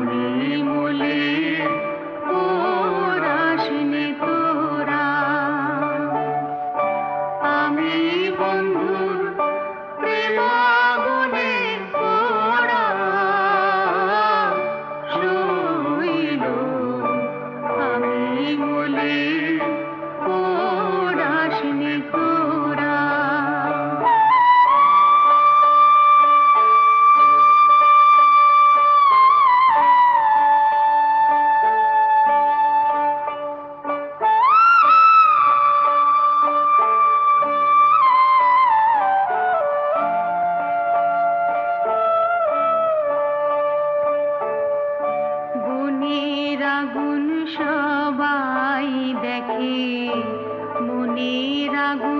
Amen. লাগে মনের আগুন